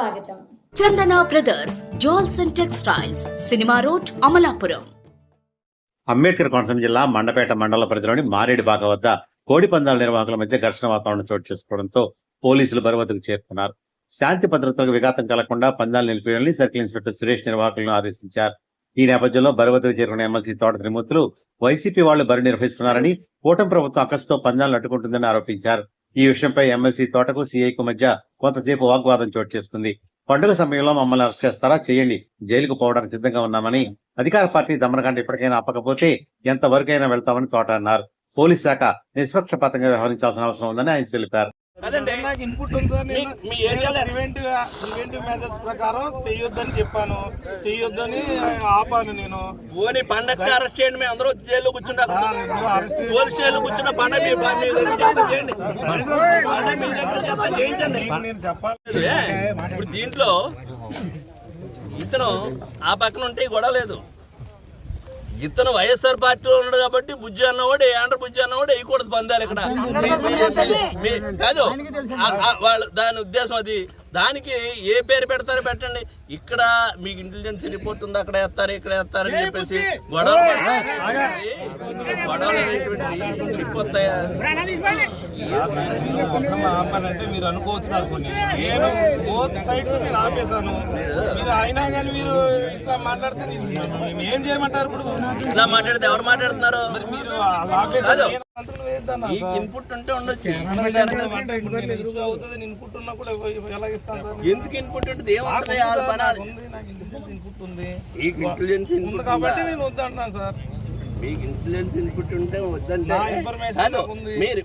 స్వాగతం. Chandana brothers jewels and textiles cinema road Amalapuram. Ambedkar Konaseema జిల్లా మండపేట మండల పరిధిలోని మారేడుబాక వద్ద కోడి పందాల నిర్వాహకుల మధ్య ఘర్షణ వాతావరణం చోటు చేసుకోవడంతో పోలీసులు బరువద్దకు చేరుకున్నారు. శాంతి భద్రతలకు విఘాతం కలగకుండా పందాలు నిలిపేయాలని సర్కిల్ ఇన్స్పెక్టర్ సురేష్ నిర్వాహకులను ఆదేశించారు. ఈ నేపథ్యంలో బరువద్దకు చేరుకున్న ఎమ్మెల్సీ తోట త్రిమూర్తులు వైసీపీ వాళ్ళు బరి నిర్వహిస్తున్నారని కూటమి ప్రభుత్వం అక్కసుతో పందాలను అడ్డుకుంటుందని ఆరోపించారు. ఈ విషయంపై ఎమ్మెల్సీ తోటకు సీఐకు మధ్య కొంతసేపు వాగ్వాదం చోటు చేసుకుంది. పండుగ సమయంలో మమ్మల్ని అరెస్ట్ చేస్తారా? చేయండి. జైలుకు పోవడానికి సిద్ధంగా ఉన్నామని అధికార పార్టీ దమనకాండ ఇప్పటికైనా ఆపకపోతే ఎంతవరకైనా వెళ్తామని తోట అన్నారు. పోలీస్ శాఖ నిష్పక్షపాతంగా వ్యవహరించాల్సిన అవసరం ఉందని ఆయన తెలిపారు. నాకు ఇన్పుట్ మీ- ఏరియాలో- ప్రివెంటివ్ ప్రివెంటివ్ మెజర్స్ ప్రకారం చెయ్యొద్దని చెప్పాను. చెయ్యొద్దని ఆపాను నేను. పండగ అరెస్ట్ చేయండి మేము అందరూ జైల్లో పోలీస్ కూర్చున్న మీ చేయండి. చేయించండి నేను చెప్పాలి. ఏ, ఇప్పుడు దీంట్లో ఇతను ఆ పక్కన ఉంటే గొడవ లేదు. ఇతను వైఎస్ఆర్ పార్టీలో ఉన్నాడు కాబట్టి బుజ్జి అన్నవాడు ఏ ఆంధ్ర బుజ్జి అన్నవాడు వేయకూడదు పందాలు ఇక్కడ. కాదు వాళ్ళ దాని ఉద్దేశం అది. దానికి ఏ పేరు పెడతారో పెట్టండి. ఇక్కడ మీకు ఇంటెలిజెన్స్ రిపోర్ట్ ఉంది అక్కడ వేస్తారు ఇక్కడ వేస్తారు అని చెప్పేసి గొడవలు. గొడవలు మీరు అనుకోవచ్చు సార్ కొన్ని. నేను బోత్ సైడ్స్ నేను ఆపేశాను. మీరు అయినా కానీ మీరు ఇట్లా మాట్లాడితే ఏం చేయమంటారు ఇప్పుడు? ఇలా మాట్లాడితే ఎవరు మాట్లాడుతున్నారు? మరి ఆపేశారు. ఇన్పుట్ ఉంటే ఉండొచ్చు. అవుతుంది. ఇన్పుట్ ఉన్నా కూడా ఎలా ఇస్తాను సార్? ఎందుకు ఇన్పుట్ ఉంటుంది? ఏముంటుంది వాళ్ళ పని ఇంటెలిజెన్స్ ఇన్పుట్ ఉంది కాబట్టి? నేను వద్దంటున్నాను సార్. మీకు ఇన్సూరెన్స్ ఇన్పుట్ ఉంటే వద్దంటే. మీరు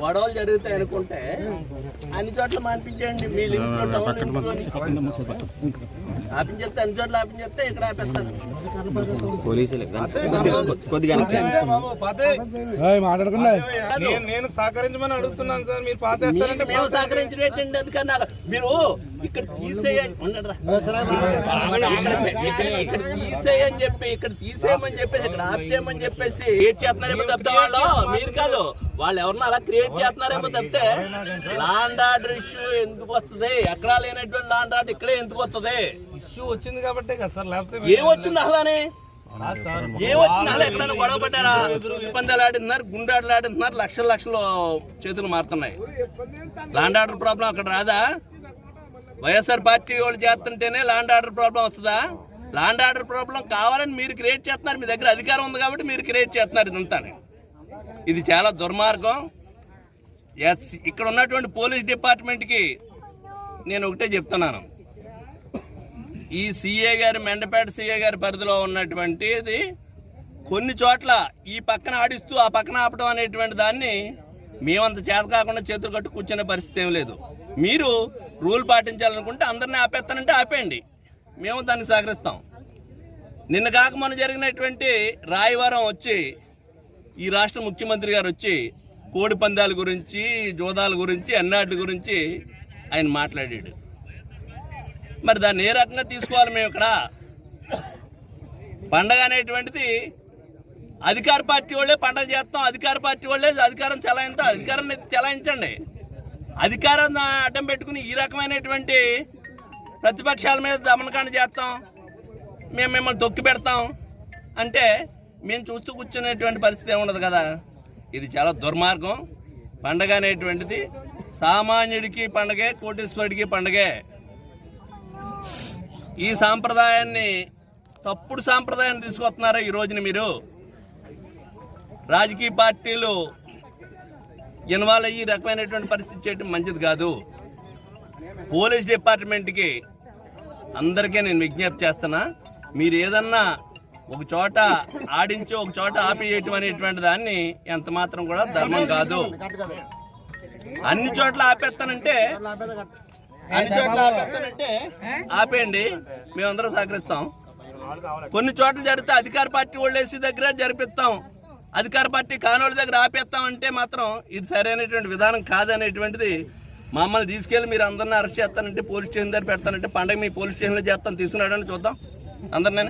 గొడవలు జరుగుతాయి అనుకుంటే అన్ని చోట్ల మానిపించండి మీ లింక్స్. ఆపించేస్తే అన్ని చోట్ల ఆపించేస్తే ఇక్కడ ఆపేస్తారు. నేను- నేను సహకరించమని అడుగుతున్నాను సార్ మీరు పాతేస్తారంటే మేము సహకరించినట్టండి అది కన్నా మీరు ఇక్కడ తీసేయని ఇక్కడ తీసేయని చెప్పి ఇక్కడ తీసేయమని చెప్పేసి ఇక్కడ ఆపేయమని చెప్పేసి క్రియేట్ చేస్తున్నారేమో తప్పితే వాళ్ళు మీరు కాదు. వాళ్ళు ఎవరన్నా అలా క్రియేట్ చేస్తున్నారేమో తప్పితే లాండ్ ఆర్డర్ ఇష్యూ ఎందుకు వస్తుంది? ఎక్కడా లేనటువంటి లాండ్ ఆర్డర్ ఇక్కడే ఎందుకు వస్తుంది? ఇష్యూ వచ్చింది కాబట్టే కదా సార్ లేకపోతే ఏం వచ్చింది అసలానే? సార్. ఏం వచ్చింది అసలు? ఎక్కడైనా గొడవ పడ్డారా? పందాలు ఆడుతున్నారు గుండాటలు ఆడుతున్నారు లక్షల లక్షలు చేతులు మారుతున్నాయి. లాండ్ ఆర్డర్ ప్రాబ్లం అక్కడ రాదా? వైఎస్ఆర్ పార్టీ వాళ్ళు చేస్తుంటేనే లాండ్ ఆర్డర్ ప్రాబ్లం వస్తుందా? లాండ్ ఆర్డర్ ప్రాబ్లం కావాలని మీరు క్రియేట్ చేస్తున్నారు మీ దగ్గర అధికారం ఉంది కాబట్టి మీరు క్రియేట్ చేస్తున్నారు ఇదంతా ఇది చాలా దుర్మార్గం. ఎస్ ఇక్కడ ఉన్నటువంటి పోలీస్ డిపార్ట్మెంట్కి నేను ఒకటే చెప్తున్నాను. ఈ సీఏ గారి మెండపేట సీఏ గారి పరిధిలో ఉన్నటువంటిది కొన్ని చోట్ల ఈ పక్కన ఆడిస్తూ ఆ పక్కన ఆపడం అనేటువంటి దాన్ని మేమంత చేత కాకుండా చేతులు కట్టు కూర్చునే పరిస్థితి ఏం లేదు. మీరు రూల్ పాటించాలనుకుంటే అందరినీ ఆపేస్తానంటే ఆపేయండి. మేము దాన్ని సహకరిస్తాం. నిన్న కాక మొన్న జరిగినటువంటి రాయవరం వచ్చి ఈ రాష్ట్ర ముఖ్యమంత్రి గారు వచ్చి కోడి పందాల గురించి జోదాల గురించి అన్నాటి గురించి ఆయన మాట్లాడాడు. మరి దాన్ని ఏ రకంగా తీసుకోవాలి మేము ఇక్కడ? పండగ అనేటువంటిది అధికార పార్టీ వాళ్ళే పండగ చేస్తాం. అధికార పార్టీ వాళ్ళే అధికారం చెలాయిస్తాం. అధికారాన్ని చెలాయించండి. అధికారం అడ్డం పెట్టుకుని ఈ రకమైనటువంటి ప్రతిపక్షాల మీద దమనకాండ చేస్తాం. మేము మిమ్మల్ని తొక్కి పెడతాం. అంటే మేము చూస్తూ కూర్చునేటువంటి పరిస్థితి ఏముండదు కదా? ఇది చాలా దుర్మార్గం. పండగ అనేటువంటిది సామాన్యుడికి పండగే కోటీశ్వరుడికి పండగే. ఈ సాంప్రదాయాన్ని తప్పుడు సాంప్రదాయాన్ని తీసుకొస్తున్నారా ఈ రోజున మీరు? రాజకీయ పార్టీలు ఇన్వాల్వ్ అయ్యి ఈ రకమైనటువంటి పరిస్థితి చేయడం మంచిది కాదు. పోలీస్ డిపార్ట్మెంట్కి అందరికీ నేను విజ్ఞప్తి చేస్తున్నా. మీరు ఏదన్నా ఒక చోట ఆడించి ఒక చోట ఆపేయటం అనేటువంటి దాన్ని ఎంత మాత్రం కూడా ధర్మం కాదు. అన్ని చోట్ల ఆపేస్తానంటే అన్ని చోట్ల ఆపేస్తానంటే ఆపేయండి మేమందరం సహకరిస్తాం. కొన్ని చోట్ల జరిగితే అధికార పార్టీ వాళ్ళేసి దగ్గర జరిపిస్తాం. అధికార పార్టీ కానోళ్ళ దగ్గర ఆపేస్తాం అంటే మాత్రం ఇది సరైనటువంటి విధానం కాదనేటువంటిది మమ్మల్ని తీసుకెళ్ళి మీరు అందరిని అరెస్ట్ చేస్తానంటే పోలీస్ స్టేషన్ దగ్గర పెడతానంటే పండగ మీ పోలీస్ స్టేషన్లో చేస్తాను. తీసుకున్నాడని చూద్దాం. అందరినీ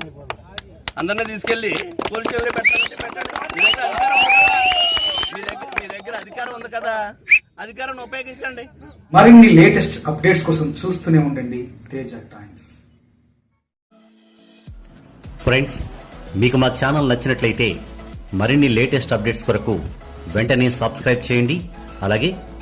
అందరినీ తీసుకెళ్ళి పోలీస్ స్టేషన్లో పెడతానంటే పెట్టండి. మీ దగ్గర అధికారం ఉంది? కదా మీ దగ్గర మీ దగ్గర అధికారం ఉంది కదా. అధికారాన్ని ఉపయోగించండి. మరిన్ని లేటెస్ట్ అప్డేట్స్ కోసం చూస్తూనే ఉండండి తేజ టైమ్స్. ఫ్రెండ్స్ మీకు మా ఛానల్ నచ్చినట్లయితే మరిన్ని లేటెస్ట్ అప్డేట్స్ కొరకు వెంటనే సబ్స్క్రైబ్ చేయండి. అలాగే